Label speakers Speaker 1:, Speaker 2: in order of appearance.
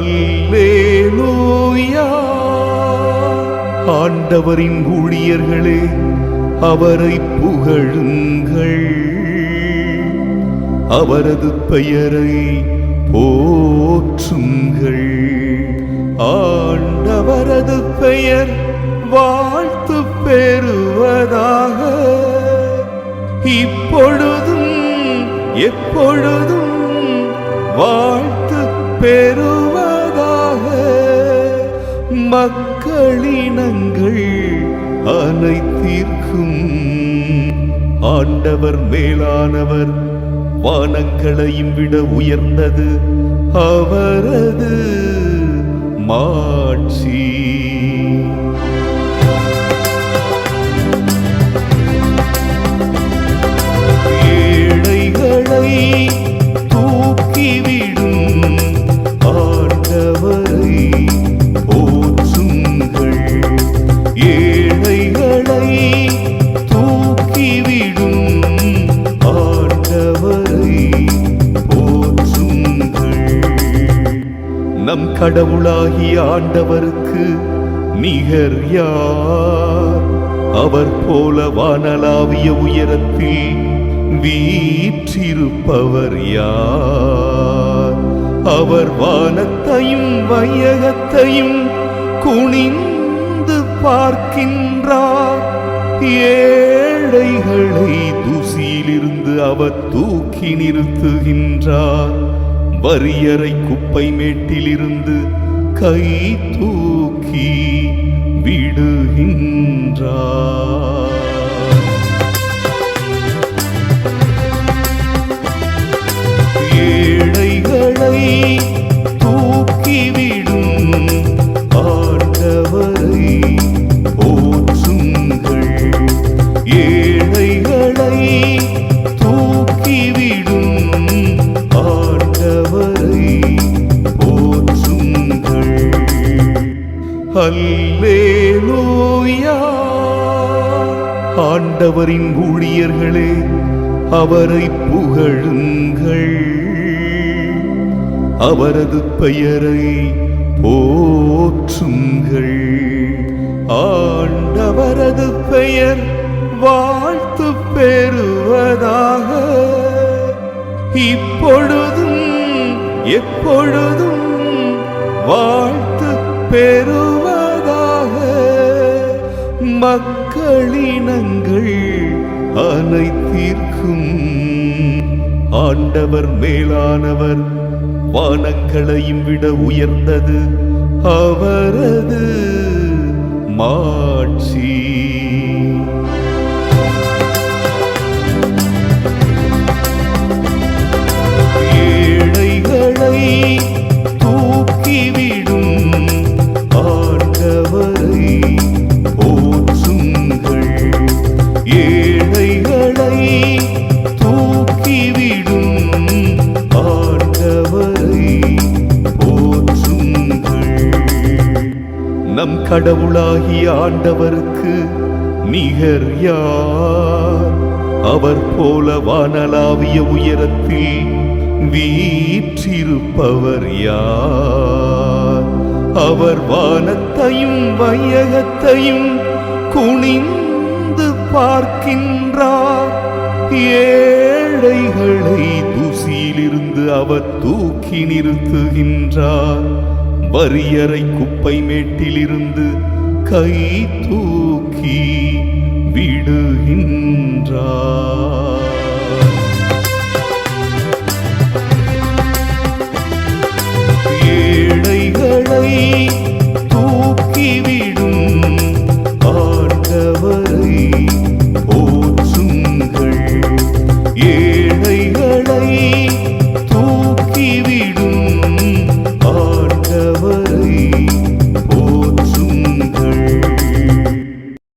Speaker 1: அல்லேலூயா. ஆண்டவரின் ஊழியர்களே அவரை புகழுங்கள். அவரது பெயரை போற்றுங்கள். ஆண்டவரது பெயர் வாழ்த்து பெறுவதாக. இப்பொழுதும் எப்பொழுதும் வாழ்த்து பெறு மக்களினங்கள் அனைத்திற்கும் ஆண்டவர் மேலானவர். வானங்களையும் விட உயர்ந்தது அவரது மாட்சி. கடவுளாகி கடவுளாகிய ஆண்டவருக்கு நிகர் யார்? அவர் போல வானலாவிய உயரத்தில் வீற்றிருப்பவர் யார்? அவர் வானத்தையும் வையகத்தையும் குனிந்து பார்க்கின்றார். ஏழைகளை துசியிலிருந்து அவர் தூக்கி நிறுத்துகின்றார். வரியறை குப்பை மேட்டிலிருந்து கை தூக்கி விடுகின்றார். அல்லேலூயா. ஆண்டவரின் ஊழியர்களே அவரை புகழுங்கள். அவரது பெயரை போற்றுங்கள். ஆண்டவரது பெயர் வாழ்த்து பெறுவதாக. இப்பொழுதும் எப்பொழுதும் வாழ்த்து பெறுவதாக மக்களினங்கள் அனைத்திற்கும். ஆண்டவர் மேலானவர் வானங்களையும் விட உயர்ந்தது. அவரது மாட்சி. கடவுளாகிய ஆண்டவருக்கு நிகர் யார்? அவர் போல வானலாவிய உயரத்தில் வீற்றிருப்பவர் யார்? அவர் வானத்தையும் வையகத்தையும் குனிந்து பார்க்கின்றார். ஏழைகளை தூசியிலிருந்து அவர் தூக்கி நிறுத்துகின்றார். வரியறை குப்பை மேட்டிலிருந்து கை தூக்கி விடுகின்றார்.